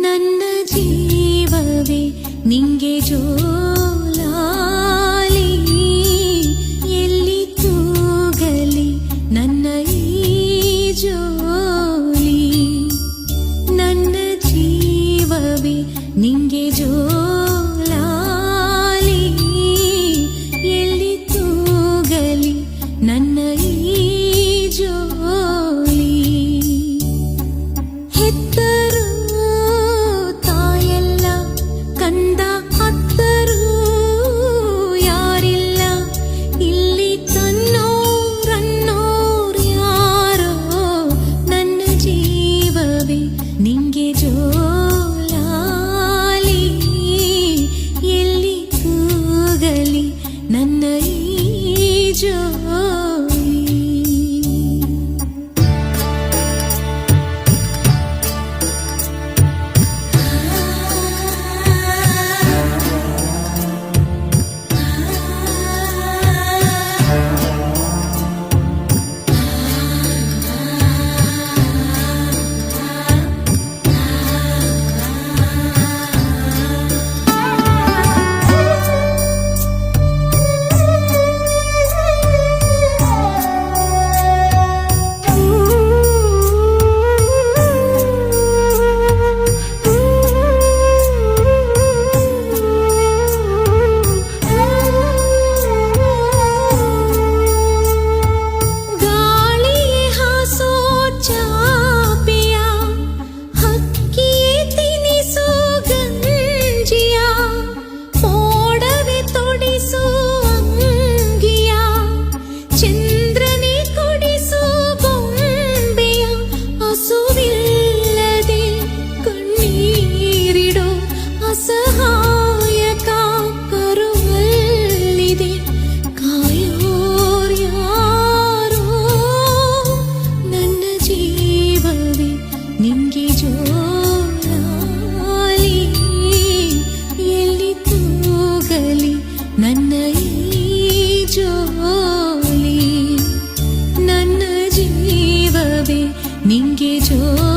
ನನ್ನ ಜೀವವೇ ನಿಂಗೆ ಜೋಲಾಲಿ. ಎಲ್ಲಿ ತೂಗಲಿ ನನ್ನ ಈ ಜೋಲಿ. ನನ್ನ ಜೀವವೇ ನಿಂಗೆ ಜೋ 你给足。